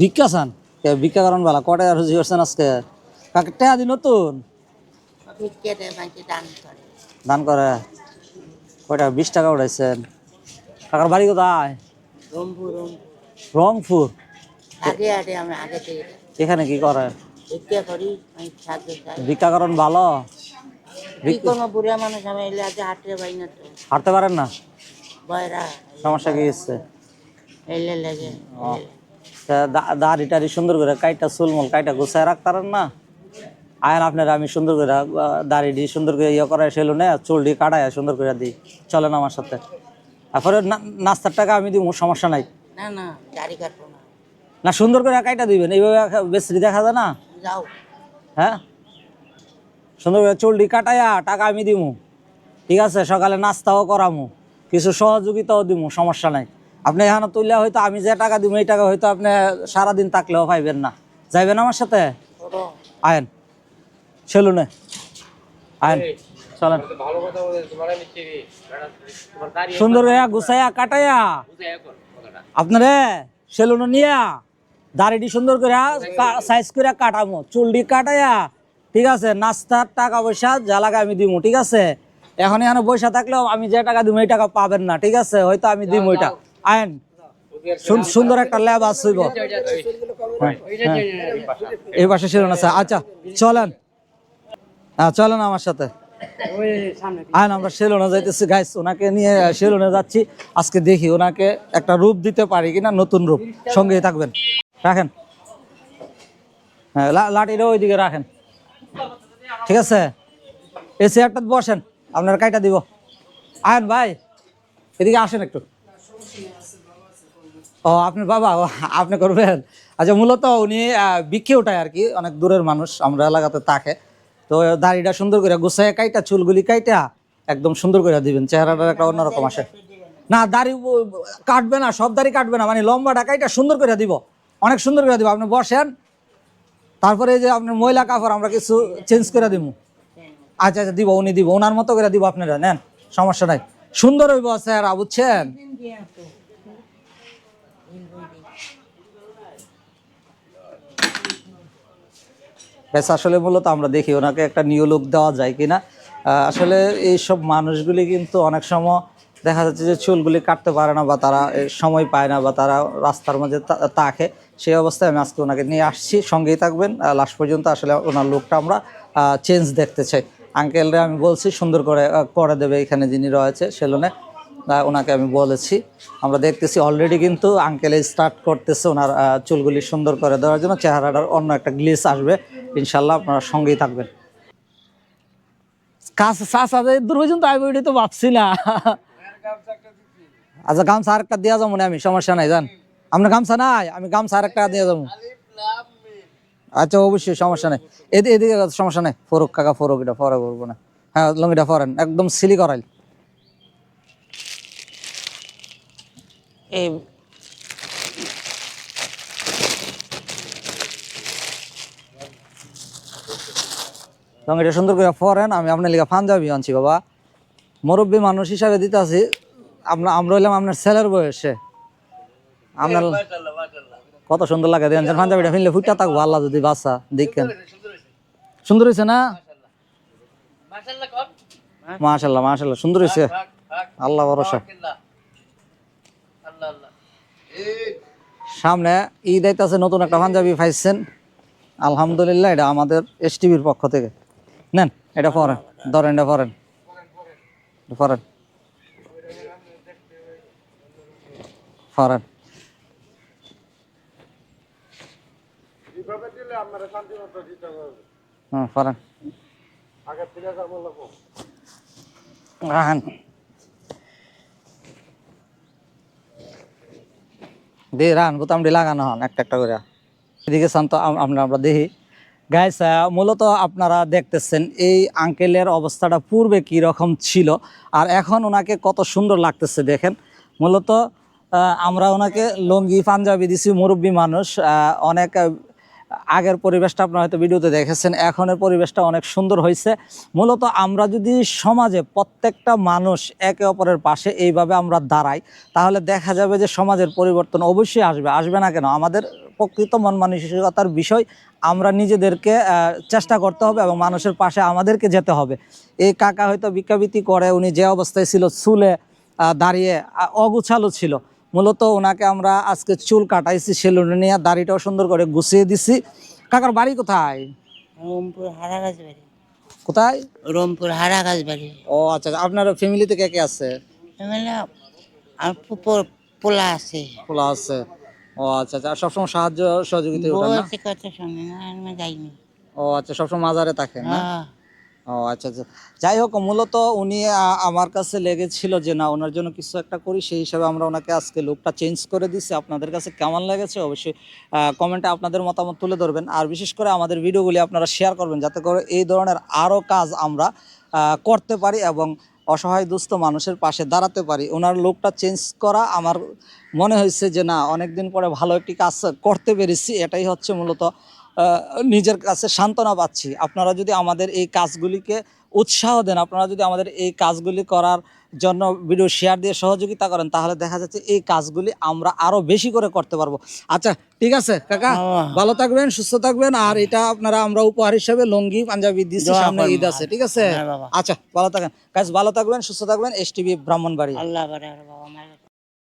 ভিক্ষা চান? ভিক্ষা করেন বেলা? কটা আর রুজি করছেন আজকে? কাকে টেয়া দিন নতুন? দান করে। কয়টা? বিশ টাকা উঠাইছেন। টাকার বাড়ি কোথায়? রংপুর এখানে কি করে? ভিক্ষা করি আমি সাহায্য চাই। ভিক্ষা করেন ভালো? হাঁটতে পারেন না? সমস্যা কি হচ্ছে? দাড়ি টাড়ি সুন্দর করে কাইটা চুলমুল কাইটা গুছায় রাখতারেন না? আয়েন আপনার আমি সুন্দর করে আহ, দাড়ি ডি সুন্দর করে ইয়ে করায় সেলুনে চুল ডি কাটায় সুন্দর করে দিই। চলেন আমার সাথে। তারপরে নাস্তার টাকা আমি দিব সমস্যা নাই। না না গাড়ি কাটবো না। না সুন্দর করে কাইটা দিবেন এইভাবে বেশি দেখা যায় না? যাও। হ্যাঁ? সুন্দর করে চুল চুলটি কাটাইয়া টাকা আমি দিমু। ঠিক আছে সকালে নাস্তাও করামু কিছু সহযোগিতাও দিমু সমস্যা নাই। আপনি এখানে তুললে হয়তো আমি যে টাকা দিব এই টাকা হয়তো আপনি সারাদিন থাকলেও পাইবেন না। যাইবেন আমার সাথে? আয়েন। সেলুনে। আয়েন চলেন। সুন্দর গুছাইয়া কাটাইয়া। আপনারে সেলুনে নিয়া দাড়িটি সুন্দর করে সাইজ করে কাটামো। চুলটি কাটাইয়া ঠিক আছে নাস্তার টাকা পয়সা যা লাগে আমি দিমু ঠিক আছে? এখন এখানে পয়সা থাকলেও আমি যে টাকা দিব এই টাকা পাবেন না ঠিক আছে? হয়তো আমি দিব ওইটা সুন- সুন্দর একটা ল্যাব আসইব হ্যাঁ। এই পাশে সেলুন আছে আচ্ছা চলেন। হ্যাঁ চলেন আমার সাথে। আইন আমরা সেলুনে যাইতেছি গাইস ওনাকে নিয়ে সেলুনে যাচ্ছি। আজকে দেখি ওনাকে একটা রূপ দিতে পারি কিনা নতুন রূপ। সঙ্গেই থাকবেন। রাখেন। হ্যাঁ লা- লাঠিটা ওইদিকে রাখেন। ঠিক আছে? এই চেয়ারটা বসেন আপনার কাইটা দিব। আয়ন ভাই এদিকে আসেন একটু। ও, আপনার বাবা আপনি করবেন? আচ্ছা মূলত উনি বিক্ষে ওঠায় আর কি, অনেক দূরের মানুষ, আমরা এলাকাতে তাকে তো দাড়িটা সুন্দর করে গুছায় কাইটা, চুলগুলি কাইটা, একদম সুন্দর করে দিবেন চেহারাটা একটা অন্যরকম আসে। না, দাড়ি কাটবে না, সব দাড়ি কাটবে না মানে লম্বাটা, কাইটা সুন্দর করে দিব। অনেক সুন্দর করে দিব, আপনি বসেন। তারপরে যে আপনার ময়লা কাপড়, আমরা কিছু চেঞ্জ করে দিব আচ্ছা আচ্ছা দিব, উনি দিব ওনার মতো করে দিব আপনারা, নেন, সমস্যা নাই। সুন্দর হইব, স্যার, বুঝছেন? ব্যাস, আসলে মূলত আমরা দেখি ওনাকে একটা নিউ লুক দেওয়া যায় কিনা। আসলে এইসব মানুষগুলি কিন্তু অনেক সময় দেখা যাচ্ছে যে চুলগুলি কাটতে পারে না বা তারা সময় পায় না বা তারা রাস্তার মাঝে তাকে। সেই অবস্থায় আমি আজকে ওনাকে নিয়ে আসছি, সঙ্গেই থাকবেন। লাস্ট পর্যন্ত আসলে ওনার লুকটা আমরা চেঞ্জ দেখতে চাই। আঙ্কেলরে আমি বলছি, সুন্দর করে করে দেবে এখানে যিনি রয়েছে সেলুনে। ওনাকে আমি বলেছি। আমরা দেখতেছি অলরেডি কিন্তু আঙ্কেলে স্টার্ট করতেছে ওনার চুলগুলি সুন্দর করে দেওয়ার জন্য। চেহারাটার অন্য একটা গ্লিস আসবে। ইনশাল্লাহ আপনারা সঙ্গেই থাকবেন। কাজ চাষ আছে দূর পর্যন্ত আইব এটাই তো ভাবছি না। আচ্ছা গামছা আরেকটা দেওয়া যাব না আমি, সমস্যা নাই জান আপনার গামছা নাই? আমি গামছা আরেকটা দিয়ে যাব। আচ্ছা অবশ্যই, সমস্যা নেই। এদি, এদিকে সমস্যা নেই। ফরক কাকা, ফরক এটা ফরে করব না। হ্যাঁ লঙ্গিটা ফরেন একদম সিলি করাইল। এই লঙ্গিটা সুন্দর করে ফরেন আমি আপনার লিখা পাঞ্জাবি আনছি বাবা। মুরব্বী মানুষ হিসাবে দিতে আছি আমরা আমরা হইলাম আপনার ছেলের বয়সে। আপনার কত সুন্দর লাগে দেখেন পাঞ্জাবিটা ফিনলে ফুটটা থাকব আল্লাহ যদি বাসা দেখেন। সুন্দর হয়েছে না? মাশাল্লাহ মাশাল্লাহ সুন্দর হয়েছে আল্লাহ ভরসা। সামনে ঈদ আইতাছে নতুন একটা পাঞ্জাবি পাইছেন। আলহামদুলিল্লাহ এটা আমাদের এস টিভির পক্ষ থেকে। নেন এটা পরেন ধরেন এটা পরেন। পরেন। পরেন। হুম পরেন। রাখেন দিয়ে রান বোতামটি লাগানো হন একটা একটা করে। এদিকে শান্ত আমরা আমরা দেখি। গাইস মূলত আপনারা দেখতেছেন এই আঙ্কেলের অবস্থাটা পূর্বে কি রকম ছিল আর এখন ওনাকে কত সুন্দর লাগতেছে দেখেন। মূলত আমরা ওনাকে লুঙ্গি, পাঞ্জাবি দিছি, মুরব্বী মানুষ অনেক আগের পরিবেশটা আপনারা হয়তো ভিডিওতে দেখেছেন, এখনের পরিবেশটা অনেক সুন্দর হয়েছে। মূলত আমরা যদি সমাজে প্রত্যেকটা মানুষ একে অপরের পাশে এইভাবে আমরা দাঁড়াই, তাহলে দেখা যাবে যে সমাজের পরিবর্তন অবশ্যই আসবে। আসবে না কেন? আমাদের প্রকৃত মন মানসিকতার বিষয় আমরা নিজেদেরকে চেষ্টা করতে হবে এবং মানুষের পাশে আমাদেরকে যেতে হবে। এই কাকা হয়তো ভিক্ষাবৃত্তি করে, উনি যে অবস্থায় ছিল, চুলে দাঁড়িয়ে অগুছালো ছিল। মূলত ওনাকে আমরা আজকে চুল কাটাইছি সেলুনে নিয়ে দাড়িটাও সুন্দর করে গুছিয়ে দিছি। কাকার বাড়ি কোথায়? রংপুর হারাগাছ বাড়ি। কোথায়? রংপুর হারাগাছ বাড়ি। ও আচ্ছা আচ্ছা। আপনার ফ্যামিলিতে কে কে আছে? আর পোলা আছে। খোলা আছে। ও আচ্ছা আচ্ছা সবসময় সাহায্য সহযোগিতা না? ও আচ্ছা সবসময় মাজারে থাকেন না? হ্যাঁ। ও আচ্ছা আচ্ছা। যাই হোক, মূলত উনি আমার কাছে লেগেছিল যে, না, ওনার জন্য কিছু একটা করি। সেই হিসাবে আমরা ওনাকে আজকে লুকটা চেঞ্জ করে দিচ্ছি আপনাদের কাছে কেমন লেগেছে? অবশ্যই কমেন্টে আপনাদের মতামত তুলে ধরবেন। আর বিশেষ করে আমাদের ভিডিওগুলি আপনারা শেয়ার করবেন, যাতে করে এই ধরনের আরও কাজ আমরা করতে পারি এবং অসহায় দুস্থ মানুষের পাশে দাঁড়াতে পারি। ওনার লুকটা চেঞ্জ করা আমার মনে হয়েছে যে, না, অনেকদিন পরে ভালো একটি কাজ করতে পেরেছি। এটাই হচ্ছে মূলত নিজের কাছে সান্ত্বনা পাচ্ছি। আপনারা যদি আমাদের এই কাজগুলিকে উৎসাহ দেন আপনারা যদি আমাদের এই কাজগুলি করার জন্য ভিডিও শেয়ার দিয়ে সহযোগিতা করেন তাহলে দেখা যাচ্ছে এই কাজগুলি আমরা আরও বেশি করে করতে পারব। আচ্ছা ঠিক আছে কাকা। ভালো থাকবেন সুস্থ থাকবেন আর এটা আপনারা আমরা উপহার হিসেবে লুঙ্গি পাঞ্জাবি দিচ্ছি সামনে ঈদ আছে ঠিক আছে? হ্যাঁ আচ্ছা ভালো থাকেন। কাজ ভালো থাকবেন সুস্থ থাকবেন এস টিভি ব্রাহ্মণবাড়ি আল্লাহ